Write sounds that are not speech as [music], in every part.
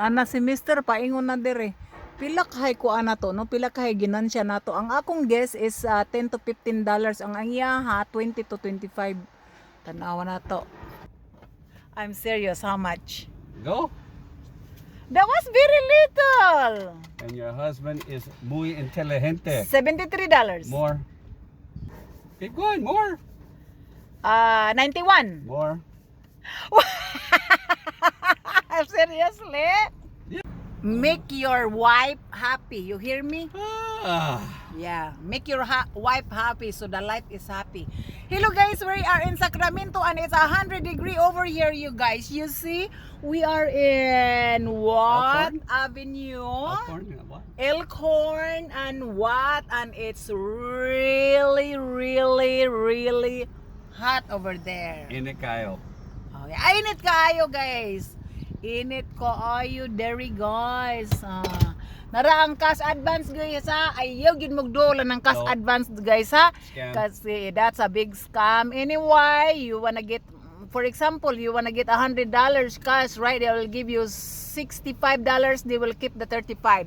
Nana si Mr. paingon na dire. Pila kahay ko ana to, no? Pila kahay ginansya nato. Ang akong guess is ah, 10 to 15 dollars. Ang ang ha 20 to 25. Tanawa na to. I'm serious, how much? Go. That was very little. And your husband is muy inteligente. 73 dollars. More. Keep going. More. Ah, 91. More. Seriously? Make your wife happy. You hear me? Ah. Yeah, make your ha- wife happy so the life is happy. Hello guys, we are in Sacramento and it's 100 degree over here you guys. You see, we are in what Elkhorn? avenue? Popcorn. What? Elkhorn and what and it's really really really hot over there. In Init kayo. Okay. Ay, init kaayo, guys. Init ko ayo dairy guys. Ah. Nara ang cash advance guys ha. Ayaw gid magdola ng cash No. advance guys ha. Scam. Kasi that's a big scam. Anyway, you wanna get for example, you wanna get a hundred dollars cash, right? They will give you sixty-five dollars. They will keep the thirty-five.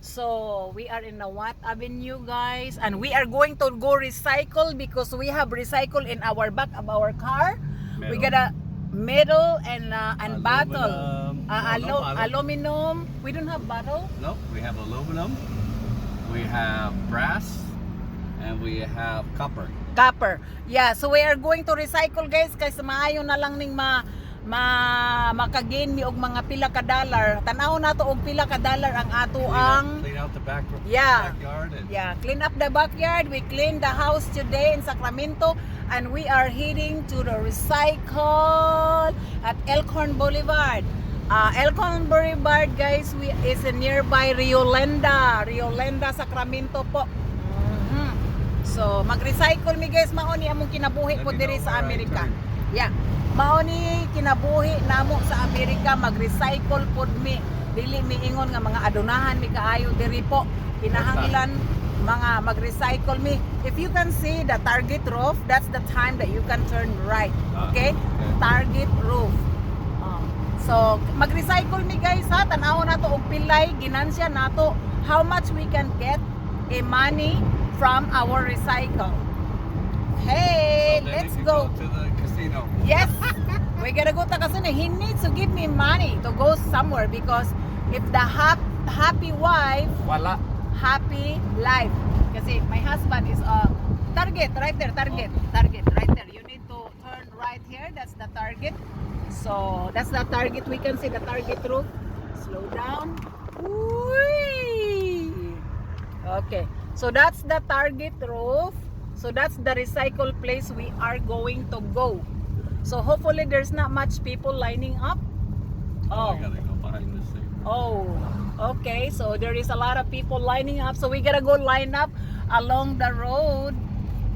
So we are in the Watt Avenue, guys, and we are going to go recycle because we have recycle in our back of our car. We Metal. got a metal and uh, and bottle, Aluminum. uh, No, alu- aluminum. We don't have bottle. No, we have aluminum. We have brass. And we have copper. Copper. Yeah, so we are going to recycle guys kaysa maayo na lang ning ma ma makagain mi og mga pila ka dollar. Tanaw na to og pila ka dollar ang ato ang out, the back, Yeah. backyard. And Yeah, clean up the backyard. We clean the house today in Sacramento and we are heading to the recycle at Elkhorn Boulevard. Uh, Elkhorn Boulevard guys, we is nearby Rio Lenda. Rio Lenda, Sacramento po. Mhm. So, mag-recycle mi guys, mao ni among kinabuhi po diri sa Amerika. Yeah. Mao ni kinabuhi namo sa Amerika mag-recycle pod mi. Dili mi ingon nga mga adunahan mi kaayo diri po. Kinahanglan mga mag-recycle mi. If you can see the target roof, that's the time that you can turn right. Ah, Okay? Target roof. Um, so, mag-recycle mi guys ha. Tanaw na to og pilay, ginansya nato how much we can get a money from our recycle. Hey, so let's can go. to the casino. Yes. [laughs] we gotta go to casino. He needs to give me money to go somewhere because if the hap- happy wife, Wala. happy life. Kasi my husband is a target right there, target, target right there. You need to turn right here. That's the target. So that's the target. We can see the target roof. Slow down. Whee! Okay. So that's the target roof. So that's the recycle place we are going to go. So hopefully there's not much people lining up. Oh. Oh. I gotta go behind this thing. Oh, okay. So there is a lot of people lining up. So we gotta go line up along the road.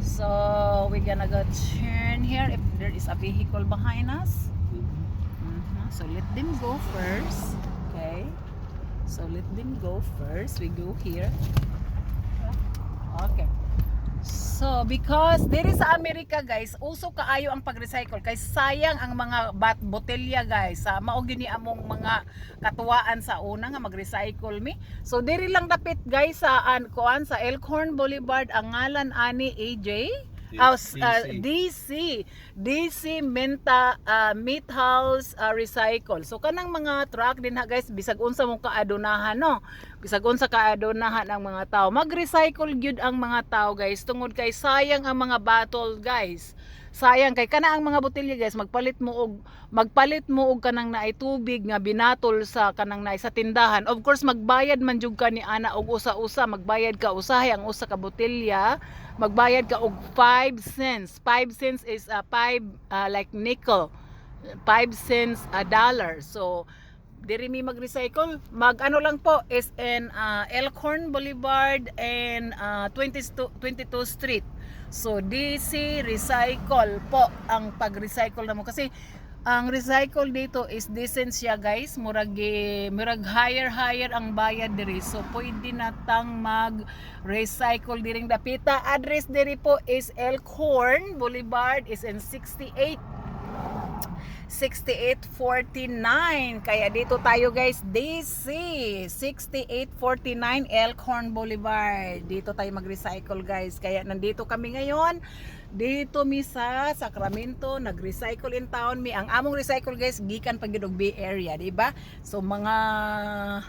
So we're gonna go turn here if there is a vehicle behind us. Mhm. So let them go first. Okay. So let them go first. We go here. So, because there is sa Amerika guys, uso kaayo ang pag-recycle kay sayang ang mga bat botelya guys. Sa mao gini among mga katuwaan sa una nga mag-recycle mi. So diri lang dapit guys sa an kuan sa Elkhorn Boulevard ang ngalan ani AJ. House uh, DC. DC Menta uh, Meat House uh, Recycle. So kanang mga truck din ha guys bisag unsa mo kaadunahan no. Bisag unsa kaadunahan ang mga tao. Mag-recycle gyud ang mga tao guys tungod kay sayang ang mga bottle guys. Sayang kay kana ang mga botelya guys magpalit mo og magpalit mo og kanang naay tubig nga binatol sa kanang naay sa tindahan. Of course magbayad man jud ka ni ana og usa-usa magbayad ka usahay ang usa ka botelya magbayad ka og 5 cents. 5 cents is a 5 uh, like nickel. 5 cents a dollar. So diri mi mag-recycle. Mag ano lang po is in uh, Elkhorn Boulevard and uh, 22 22 Street. So DC Recycle po ang pag-recycle namo kasi ang recycle dito is decent siya guys. Murag gi- murag higher higher ang bayad diri. So pwede na tang mag recycle diring dapita. Address diri po is Elkhorn Boulevard is in 68 6849. Kaya dito tayo guys, DC 6849 Elkhorn Boulevard. Dito tayo mag-recycle guys. Kaya nandito kami ngayon. Dito mi sa Sacramento, nag-recycle in town mi. Ang among recycle guys, gikan og Bay Area, di ba? So mga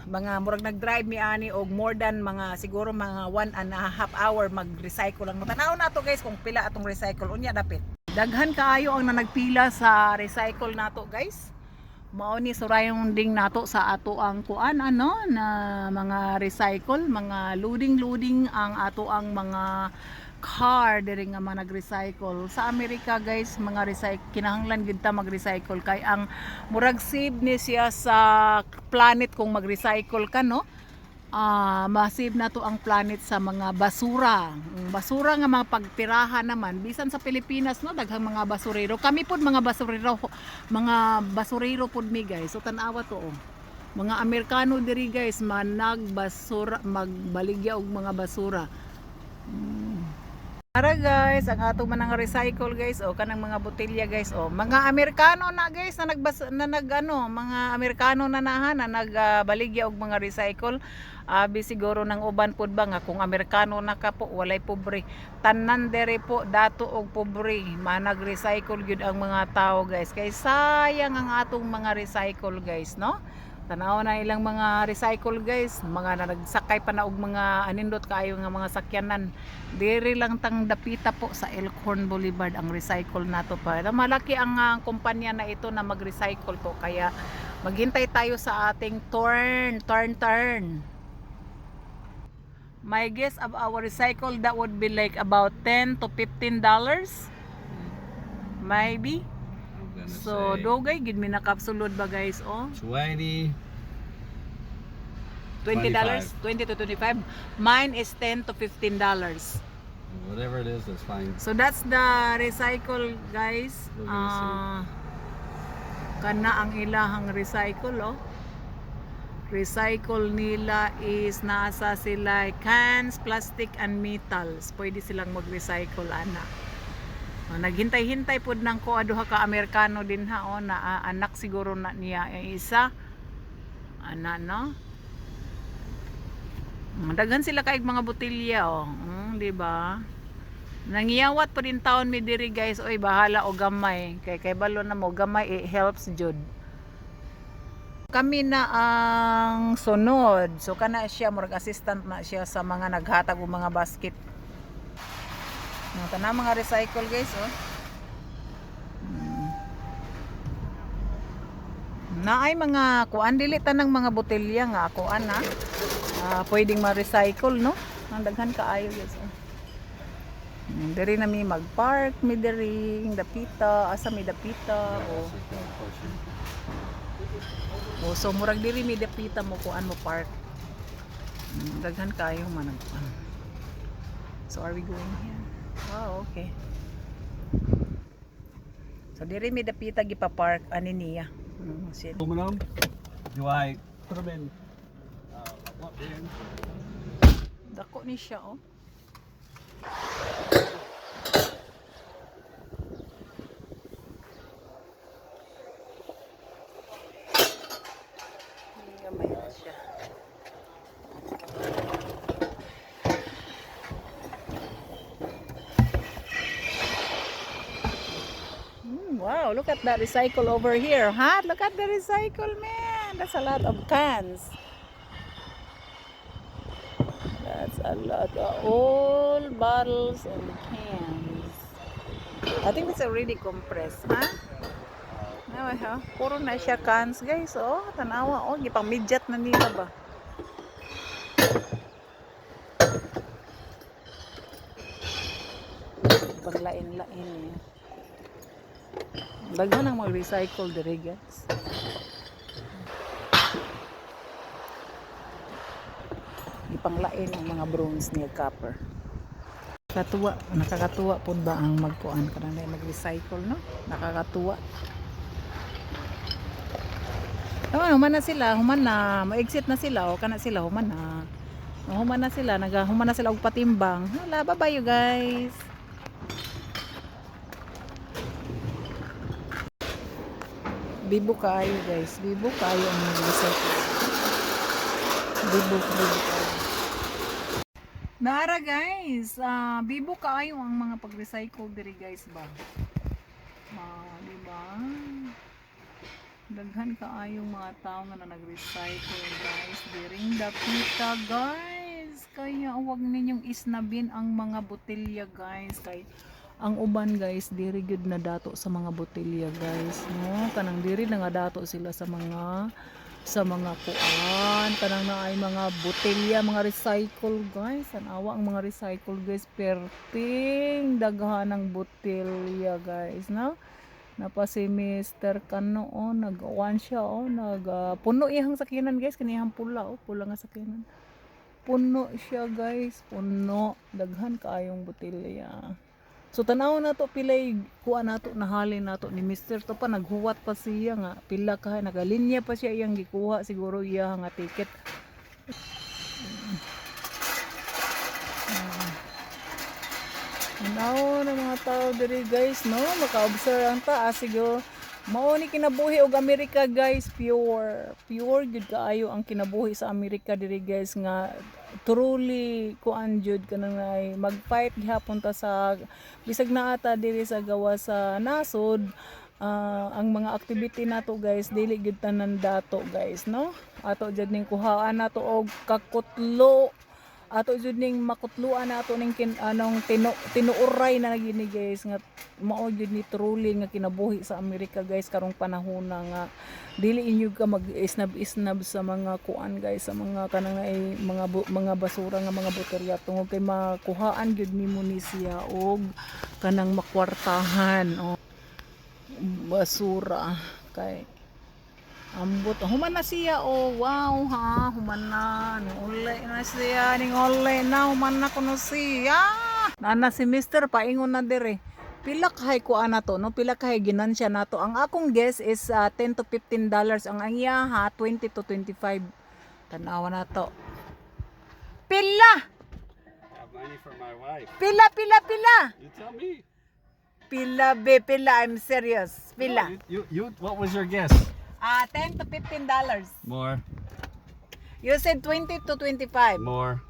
mga murag nag-drive mi ani og more than mga siguro mga one and a half hour mag-recycle lang. Tanaw na to guys kung pila atong recycle unya dapit. Daghan kaayo ang na nagpila sa recycle nato guys. Mao ni surayong ding nato sa ato ang kuan ano na mga recycle, mga loading loading ang ato ang mga car diri nga mga nag-recycle. Sa Amerika guys, mga recycle kinahanglan gid ta mag-recycle kay ang murag save ni siya sa planet kung mag-recycle ka no ah masave na to ang planet sa mga basura. Basura nga mga pagtirahan naman bisan sa Pilipinas no daghang mga basurero. Kami pod mga basurero mga basurero pod mi guys. So tanawa to oh. Mga Amerikano diri guys manag basura magbaligya og mga basura. Ara guys, ang ato man nga recycle guys o kanang mga botelya guys o mga Amerikano na guys na nagbas na nag ano, mga Amerikano na nahan na nagbaligya og mga recycle. Abi siguro ng uban pud ba nga kung Amerikano na ka po walay pobre. Tanan dere po dato og pobre. Manag recycle gyud ang mga tao guys. Kay sayang ang atong mga recycle guys, no? Tanaw na ilang mga recycle guys, mga na nagsakay pa na og mga anindot kaayo nga mga sakyanan. Diri lang tang dapita po sa Elkhorn Boulevard ang recycle nato pa. Malaki ang ah, kumpanya na ito na mag-recycle po kaya maghintay tayo sa ating turn, turn, turn. My guess of our recycle that would be like about 10 to 15 dollars. Maybe. Gonna So, say dogay gid mi nakapsulod ba guys oh. 20. 20 dollars, 20 to 25. Mine is 10 to 15 dollars. Whatever it is, that's fine. So that's the recycle guys. We're gonna. Ah, kana ang ilahang recycle oh. Recycle nila is nasa sila cans, plastic and metals. Pwede silang mag-recycle ana. Oh, naghintay-hintay pud nang ko aduha ka Amerikano din ha oh, na ah, anak siguro na niya eh, isa. Ana no? Daghan sila kaig mga botelya oh. Mm, di ba? Nangiyawat pa din taon mi diri guys. Oy bahala o gamay. Kay kay balo na mo gamay it helps jud. Kami na ang sunod. So kana siya murag assistant na siya sa mga naghatag og mga basket. Mga tanan mga recycle guys oh. Mm. Naay mga kuan dili tanang mga botelya nga kuan na. Ah, pwedeng ma-recycle no. Ang daghan kaayo guys. Oh. Mm, Diri na mi mag-park, mi diri dapita, asa mi dapita o. O so murag diri mi dapita mo kuan mo park. Mm, Daghan kayo man ang kuan. So are we going here? Wow, okay. So diri mi dapita gipa-park ani niya. Mm, sin-? Uh, what bin? Dako ni siya oh. Look at that recycle over here. Huh? Look at the recycle, man. That's a lot of cans. That's a lot of old bottles and cans. I think it's already compressed, ha? Nawa ha? Puro na siya cans, guys. Oh, tanawa. Oh, gipang midjat na nila ba? Paglain-lain niya. Daghan ang mag-recycle diri, guys. ipanglain ang mga bronze niya copper. Katuwa, nakakatuwa po ba ang magkuan kanang mag-recycle no? Nakakatuwa. Oh, human na sila, human na, ma-exit na sila, o kana sila, human na. Human na sila, naga, human na sila og patimbang. Hala, bye-bye you guys. Bibo kaayo guys. Bibo kaayo ang recycle. Bibo, bibo kaayo. Nara guys, ah bibo kaayo ang mga pag-recycle diri guys ba. Ah, di ba? Daghan kaayong mga tao nga na nag-recycle guys during the pita guys. Kaya huwag ninyong isnabin ang mga botelya guys. Kay ang uban guys diri gud na dato sa mga botelya guys no? Kanang diri na nga dato sila sa mga sa mga kuan. Kanang na ay mga botelya mga recycle guys. An awa ang mga recycle guys. Perting daghan ng botelya guys no? Napa si Mr. Kano oh nag-uwan siya oh. Nag ah, puno iyang sakinan guys. Kaniyang pula oh. Pula nga sakinan puno siya guys. Puno. Daghan kaayong botelya So tanaw na to pilay kuha nato nahalin nato ni Mr. to pa naghuwat pa siya nga pila ka nagalinya pa siya iyang gikuha siguro iya nga ticket. Tanaw na mga tao diri guys no maka-observe ang taas siguro mao ni kinabuhi og Amerika guys. Pure pure gud kaayo ang kinabuhi sa Amerika diri guys nga truly kuan jud kanang ay mag-fight gihapon ta sa bisag na ata diri sa gawa sa nasod ah, ang mga activity nato guys dili gid tanan dato guys no? Ato jud ning kuhaan nato og kakutlo ato jud ning makutluan nato ning kin, anong tinu, tinuuray na gini guys nga mao jud ni truly nga kinabuhi sa Amerika guys karong panahon na nga dili inyo ka mag isnab isnab sa mga kuan guys sa mga kanang ay mga bu- mga basura nga mga boterya tungod kay makuhaan gyud nimo ni siya og kanang makwartahan o basura. Kay ambot. Human na siya. Oh wow ha? Human na. Ulay na siya. Ning ulay na. Human na kuno siya. Nana si Mr. paingon na dire. Pila kahay ko ana to no? Pila kahay ginansya nato ang akong guess is ah, 10 to 15 dollars. Ang ang iya ha? 20 to 25 tanawa na to. Pila! Money for my wife. pila pila pila! You tell me. pila be pila. I'm serious. No, pila. You, you, you, what was your guess? Ah 10 to 15 dollars More. you said 20 to 25 More.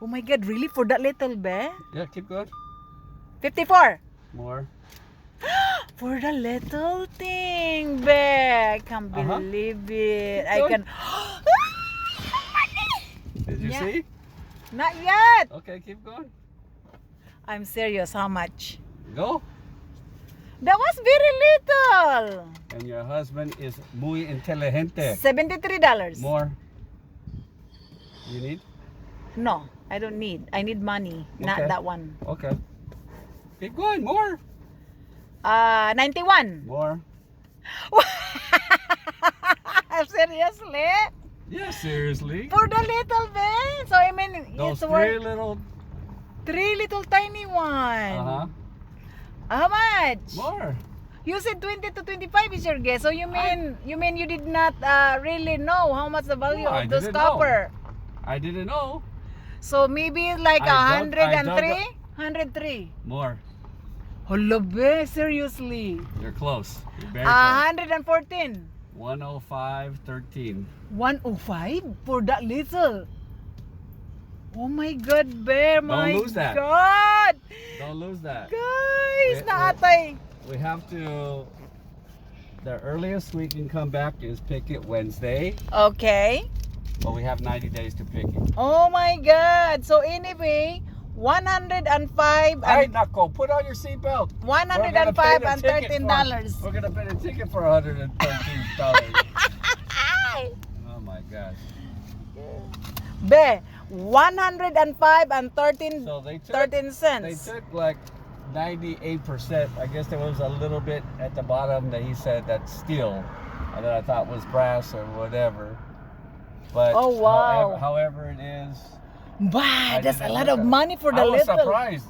oh my god really for that little be Yeah, keep going. 54 More. [gasps] For the little thing, be. I can't Uh-huh. believe it. I can. [gasps] Did you Yeah. see? Not yet. Okay, keep going. I'm serious. How much? Go. That was very little. And your husband is muy inteligente. Seventy-three dollars. More. You need? No, I don't need. I need money. Not Okay. that one. Okay. Keep going. More. Uh, ninety-one. More. [laughs] Seriously? Yeah, seriously. For the little bit. So I mean, Those it's three worth little. three little tiny one. Uh huh. How much? More. You said 20 to 25 is your guess. So you mean you mean you did not uh, really know how much the value No, I of those didn't know. copper. I didn't know. So maybe like I a dug- I dug 103? 103. More. Hello, be, seriously. You're close. You're very Uh, close. 114. 105, 13. 105 for that little. Oh my God, bear, my lose that. God. Don't lose that. Guys, Wait, naatay. We have to. The earliest we can come back is pick it Wednesday, Okay. but we have 90 days to pick it. Oh my God. So anyway, 105 Ay, and nako, put on your seatbelt. 105 and 13 dollars. We're gonna pay the ticket for 113 dollars. [laughs] oh my gosh. Be, 105 and 13 So they took 13 they took like 98%. I guess there was a little bit at the bottom that he said that's steel, and that I thought was brass or whatever. But Oh, wow. However, however it is, Wow, that's a lot of money for the I was little. surprised.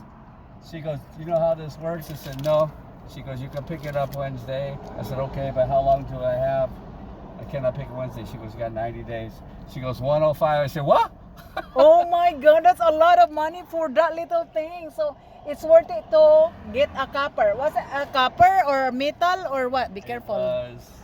She goes, "You know how this works?" I said, "No." She goes, "You can pick it up Wednesday." I said, "Okay, but how long do I have?" I cannot pick it Wednesday. She goes, "You got 90 days." She goes, "105." I said, "What?" Oh my god, that's a lot of money for that little thing. So it's worth it to get a copper. Was it a copper or metal or what? Be careful.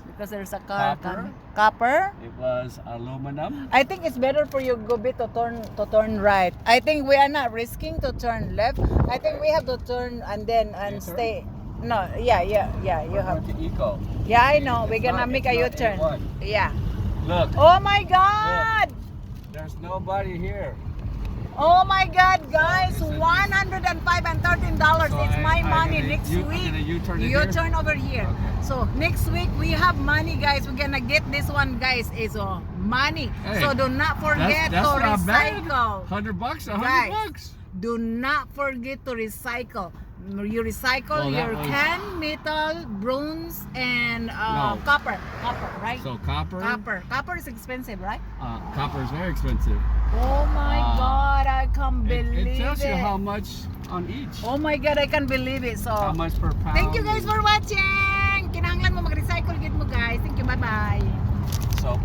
Because there's a car. Copper? Copper? It was aluminum. I think it's better for you, Gobi, to turn to turn right. I think we are not risking to turn left. I think we have to turn and then and U-turn? stay. No, yeah, yeah, yeah. You We're have. eco. Yeah, I know. We're It's gonna not- make a U-turn. A1. Yeah. Look, Oh my God! There's nobody here. Oh my God, guys! One hundred and five and thirteen dollars. So It's I- my I money gonna next U- I'm week. gonna U-turn it You here? turn over here. Okay. So next week we have money, guys. We're gonna get this one, guys. Is uh, money. Hey, so do not forget that's to not recycle. Hundred bucks, hundred bucks. Do not forget to recycle. You recycle that your was- can, metal, bronze, and uh, No. copper. Copper, right? So copper. copper. Copper is expensive, right? Uh, copper is very expensive. Oh my Ah. God! I can't It, believe it it tells you how much on each. Oh my God! I can't believe it. So. How much per pound. Thank you guys for watching! Kinahanglan mo mag-recycle gid mo guys. Thank you. Bye-bye. So